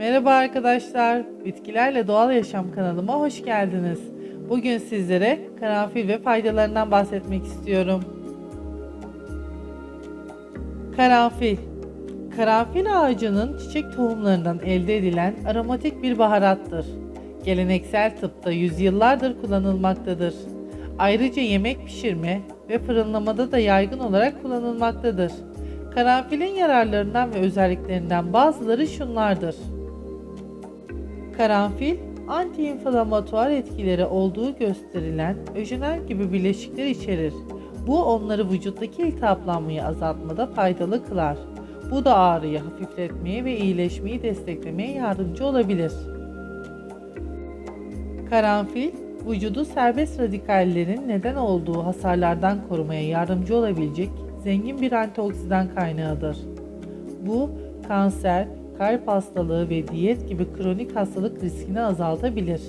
Merhaba arkadaşlar, Bitkilerle Doğal Yaşam kanalıma hoş geldiniz. Bugün sizlere karanfil ve faydalarından bahsetmek istiyorum. Karanfil Karanfil ağacının çiçek tohumlarından elde edilen aromatik bir baharattır. Geleneksel tıpta yüzyıllardır kullanılmaktadır. Ayrıca yemek pişirme ve fırınlamada da yaygın olarak kullanılmaktadır. Karanfilin yararlarından ve özelliklerinden bazıları şunlardır. Karanfil, antiinflamatuar etkileri olduğu gösterilen öjenel gibi bileşikler içerir. Bu onları vücuttaki iltihaplanmayı azaltmada faydalı kılar. Bu da ağrıyı hafifletmeye ve iyileşmeyi desteklemeye yardımcı olabilir. Karanfil, vücudu serbest radikallerin neden olduğu hasarlardan korumaya yardımcı olabilecek zengin bir antioksidan kaynağıdır. Bu, kanser, kalp hastalığı ve diyet gibi kronik hastalık riskini azaltabilir.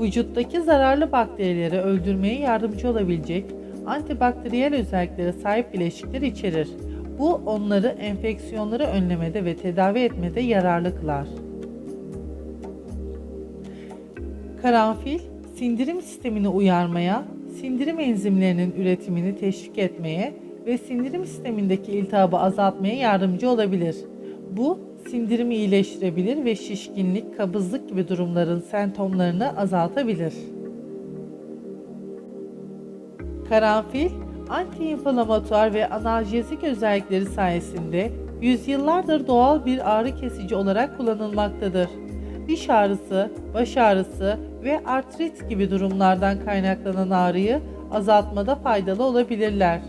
Vücuttaki zararlı bakterileri öldürmeye yardımcı olabilecek antibakteriyel özelliklere sahip bileşikler içerir. Bu onları enfeksiyonları önlemede ve tedavi etmede yararlı kılar. Karanfil, sindirim sistemini uyarmaya, sindirim enzimlerinin üretimini teşvik etmeye ve sindirim sistemindeki iltihabı azaltmaya yardımcı olabilir. Bu, sindirimi iyileştirebilir ve şişkinlik, kabızlık gibi durumların semptomlarını azaltabilir. Karanfil, antiinflamatuar ve analjezik özellikleri sayesinde yüzyıllardır doğal bir ağrı kesici olarak kullanılmaktadır. Diş ağrısı, baş ağrısı ve artrit gibi durumlardan kaynaklanan ağrıyı azaltmada faydalı olabilirler.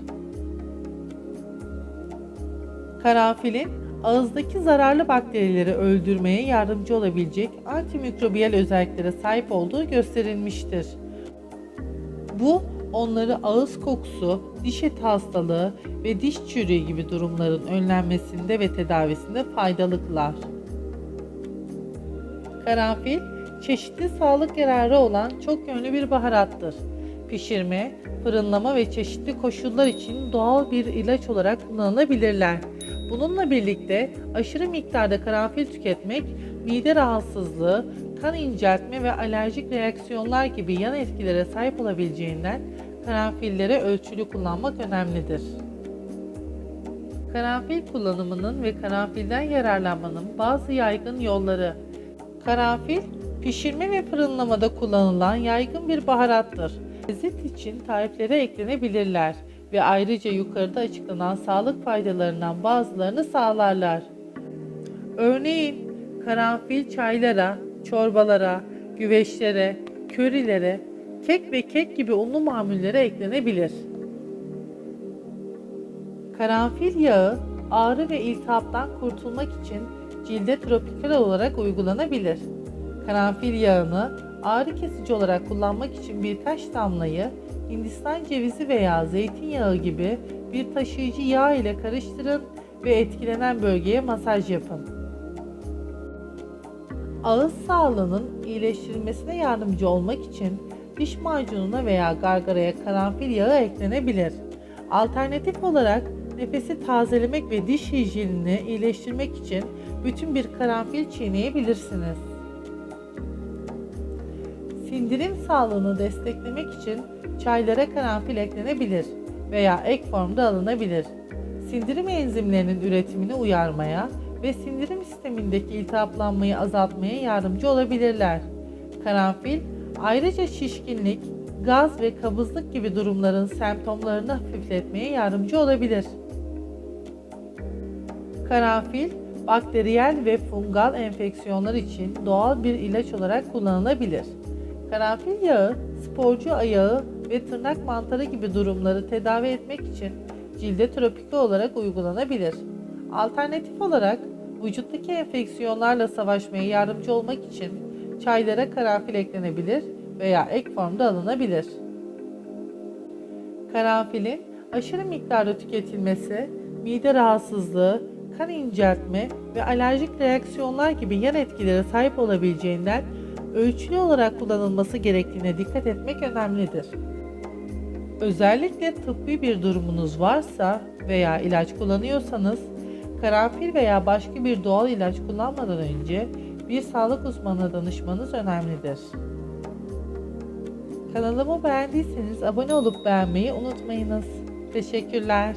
Karanfilin ağızdaki zararlı bakterileri öldürmeye yardımcı olabilecek antimikrobiyal özelliklere sahip olduğu gösterilmiştir. Bu onları ağız kokusu, diş eti hastalığı ve diş çürüğü gibi durumların önlenmesinde ve tedavisinde faydalı kılar. Karanfil, çeşitli sağlık yararı olan çok yönlü bir baharattır. Pişirme, fırınlama ve çeşitli koşullar için doğal bir ilaç olarak kullanılabilirler. Bununla birlikte aşırı miktarda karanfil tüketmek mide rahatsızlığı, kan inceltme ve alerjik reaksiyonlar gibi yan etkilere sahip olabileceğinden karanfilleri ölçülü kullanmak önemlidir. Karanfil kullanımının ve karanfilden yararlanmanın bazı yaygın yolları. Karanfil, pişirme ve fırınlamada kullanılan yaygın bir baharattır. Lezzet için tariflere eklenebilirler ve ayrıca yukarıda açıklanan sağlık faydalarından bazılarını sağlarlar. Örneğin karanfil çaylara, çorbalara, güveçlere, körilere, kek ve kek gibi unlu mamullere eklenebilir. Karanfil yağı ağrı ve iltihaptan kurtulmak için cilde tropikal olarak uygulanabilir. Karanfil yağını ağrı kesici olarak kullanmak için birkaç damlayı Hindistan cevizi veya zeytinyağı gibi bir taşıyıcı yağ ile karıştırın ve etkilenen bölgeye masaj yapın. Ağız sağlığının iyileştirilmesine yardımcı olmak için diş macununa veya gargaraya karanfil yağı eklenebilir. Alternatif olarak nefesi tazelemek ve diş hijyenini iyileştirmek için bütün bir karanfil çiğneyebilirsiniz. Sindirim sağlığını desteklemek için çaylara karanfil eklenebilir veya ek formda alınabilir. Sindirim enzimlerinin üretimini uyarmaya ve sindirim sistemindeki iltihaplanmayı azaltmaya yardımcı olabilirler. Karanfil ayrıca şişkinlik, gaz ve kabızlık gibi durumların semptomlarını hafifletmeye yardımcı olabilir. Karanfil, bakteriyel ve fungal enfeksiyonlar için doğal bir ilaç olarak kullanılabilir. Karanfil yağı, sporcu ayağı ve tırnak mantarı gibi durumları tedavi etmek için cilde tropikal olarak uygulanabilir. Alternatif olarak vücuttaki enfeksiyonlarla savaşmaya yardımcı olmak için çaylara karanfil eklenebilir veya ek formda alınabilir. Karanfilin aşırı miktarda tüketilmesi mide rahatsızlığı, kan inceltme ve alerjik reaksiyonlar gibi yan etkilere sahip olabileceğinden ölçülü olarak kullanılması gerektiğine dikkat etmek önemlidir. Özellikle tıbbi bir durumunuz varsa veya ilaç kullanıyorsanız Karanfil veya başka bir doğal ilaç kullanmadan önce bir sağlık uzmanına danışmanız önemlidir. Kanalımı beğendiyseniz abone olup beğenmeyi unutmayınız. Teşekkürler.